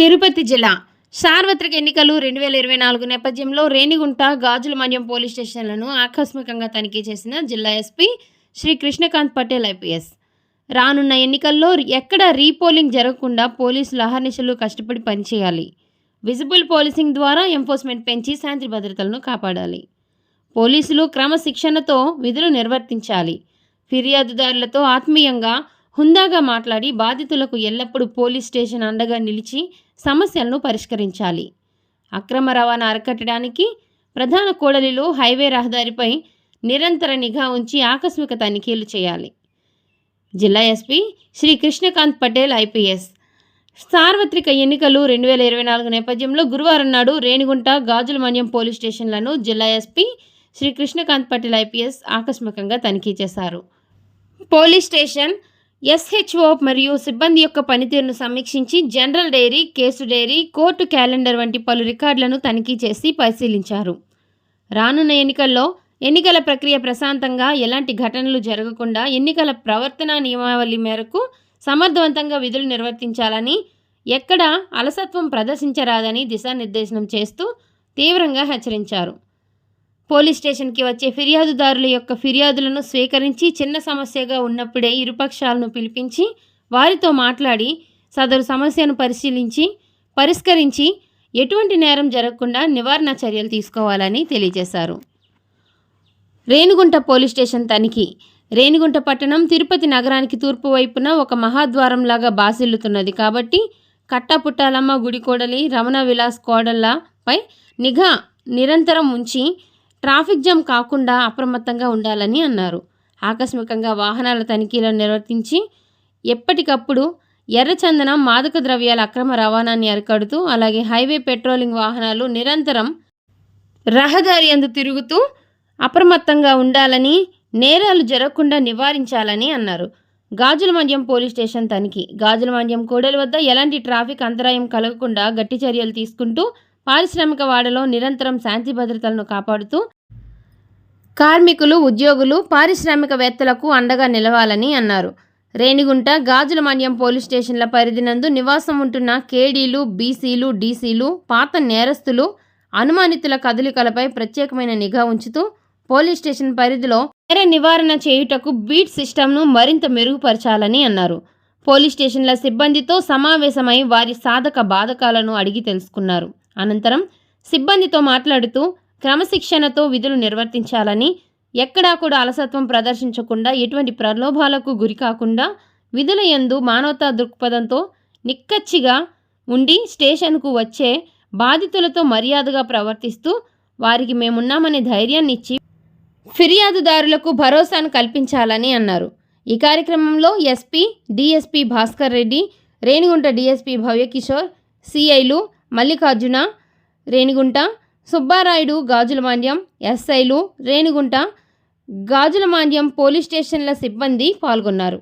తిరుపతి జిల్లా సార్వత్రిక ఎన్నికలు రెండు వేల ఇరవై నాలుగు నేపథ్యంలో రేణిగుంట గాజుల మన్యం పోలీస్ స్టేషన్లను ఆకస్మికంగా తనిఖీ చేసిన జిల్లా ఎస్పీ శ్రీ కృష్ణకాంత్ పటేల్ ఐపీఎస్. రానున్న ఎన్నికల్లో ఎక్కడ రీపోలింగ్ జరగకుండా పోలీసులు అహర్నిశలు కష్టపడి పనిచేయాలి. విజిబుల్ పోలీసింగ్ ద్వారా ఎంఫోర్స్మెంట్ పెంచి శాంతి భద్రతలను కాపాడాలి. పోలీసులు క్రమశిక్షణతో విధులు నిర్వర్తించాలి. ఫిర్యాదుదారులతో ఆత్మీయంగా హుందాగా మాట్లాడి బాధితులకు ఎల్లప్పుడూ పోలీస్ స్టేషన్ అండగా నిలిచి సమస్యలను పరిష్కరించాలి. అక్రమ రవాణా అరికట్టడానికి ప్రధాన కూడలిలో హైవే రహదారిపై నిరంతర నిఘా ఉంచి ఆకస్మిక తనిఖీలు చేయాలి. జిల్లా ఎస్పీ శ్రీ కృష్ణకాంత్ పటేల్ ఐపీఎస్. సార్వత్రిక ఎన్నికలు రెండు వేల ఇరవై నాలుగు నేపథ్యంలో గురువారం నాడు రేణిగుంట గాజుల మన్యం పోలీస్ స్టేషన్లను జిల్లా ఎస్పీ శ్రీ కృష్ణకాంత్ పటేల్ ఐపీఎస్ ఆకస్మికంగా తనిఖీ చేశారు. పోలీస్ స్టేషన్ ఎస్హెచ్ఓ మరియు సిబ్బంది యొక్క పనితీరును సమీక్షించి general diary case diary court calendar వంటి పలు రికార్డులను తనిఖీ చేసి పరిశీలించారు. రానున్న ఎన్నికల్లో ఎన్నికల ప్రక్రియ ప్రశాంతంగా ఎలాంటి ఘటనలు జరగకుండా ఎన్నికల ప్రవర్తన నియమావళి మేరకు సమర్థవంతంగా విధులు నిర్వర్తించాలని ఎక్కడా అలసత్వం ప్రదర్శించరాదని దిశానిర్దేశనం చేస్తూ తీవ్రంగా హెచ్చరించారు. పోలీస్ స్టేషన్కి వచ్చే ఫిర్యాదుదారుల యొక్క ఫిర్యాదులను స్వీకరించి చిన్న సమస్యగా ఉన్నప్పుడే ఇరుపక్షాలను పిలిపించి వారితో మాట్లాడి సదరు సమస్యను పరిశీలించి పరిష్కరించి ఎటువంటి నేరం జరగకుండా నివారణ చర్యలు తీసుకోవాలని తెలియజేశారు. రేణిగుంట పోలీస్ స్టేషన్ తనిఖీ. రేణిగుంట పట్టణం తిరుపతి నగరానికి తూర్పు వైపున ఒక మహాద్వారంలాగా బాసిల్లుతున్నది కాబట్టి కట్టపుట్టాలమ్మ గుడి కోడలి రమణ విలాస్ కోడళ్ళపై నిఘా నిరంతరం ఉంచి ట్రాఫిక్ జామ్ కాకుండా అప్రమత్తంగా ఉండాలని అన్నారు. ఆకస్మికంగా వాహనాల తనిఖీలను నిర్వర్తించి ఎప్పటికప్పుడు ఎర్రచందనం మాదక ద్రవ్యాల అక్రమ రవాణాన్ని అరికడుతూ అలాగే హైవే పెట్రోలింగ్ వాహనాలు నిరంతరం రహదారి అందు తిరుగుతూ అప్రమత్తంగా ఉండాలని నేరాలు జరగకుండా నివారించాలని అన్నారు. గాజుల మండ్యం పోలీస్ స్టేషన్ తనిఖీ. గాజుల మండ్యం కూడలి వద్ద ఎలాంటి ట్రాఫిక్ అంతరాయం కలగకుండా గట్టి చర్యలు తీసుకుంటూ పారిశ్రామిక వాడలో నిరంతరం శాంతి భద్రతలను కాపాడుతూ కార్మికులు ఉద్యోగులు పారిశ్రామికవేత్తలకు అండగా నిలవాలని అన్నారు. రేణిగుంట గాజుల మన్యం పోలీస్ స్టేషన్ల పరిధినందు నివాసం ఉంటున్న కేడీలు బీసీలు డీసీలు పాత నేరస్తులు అనుమానితుల కదలికలపై ప్రత్యేకమైన నిఘా ఉంచుతూ పోలీస్ స్టేషన్ పరిధిలో నేర నివారణ చేయుటకు బీట్ సిస్టమ్ను మరింత మెరుగుపరచాలని అన్నారు. పోలీస్ స్టేషన్ల సిబ్బందితో సమావేశమై వారి సాధక బాధకాలను అడిగి తెలుసుకున్నారు. అనంతరం సిబ్బందితో మాట్లాడుతూ క్రమశిక్షణతో విధులు నిర్వర్తించాలని ఎక్కడా కూడా అలసత్వం ప్రదర్శించకుండా ఎటువంటి ప్రలోభాలకు గురి కాకుండా విధుల యందు మానవతా దృక్పథంతో నిక్కచ్చిగా ఉండి స్టేషన్కు వచ్చే బాధితులతో మర్యాదగా ప్రవర్తిస్తూ వారికి మేమున్నామనే ధైర్యాన్ని ఇచ్చి ఫిర్యాదుదారులకు భరోసాను కల్పించాలని అన్నారు. ఈ కార్యక్రమంలో SP DSP Bhaskar Reddy Renigunta DSP Bhavyakishore సిఐలు Mallikarjuna Renigunta Subbarayudu Gajulamandyam ఎస్ఐలు రేణిగుంట గాజులమాండ్యం పోలీస్ స్టేషన్ల సిబ్బంది పాల్గొన్నారు.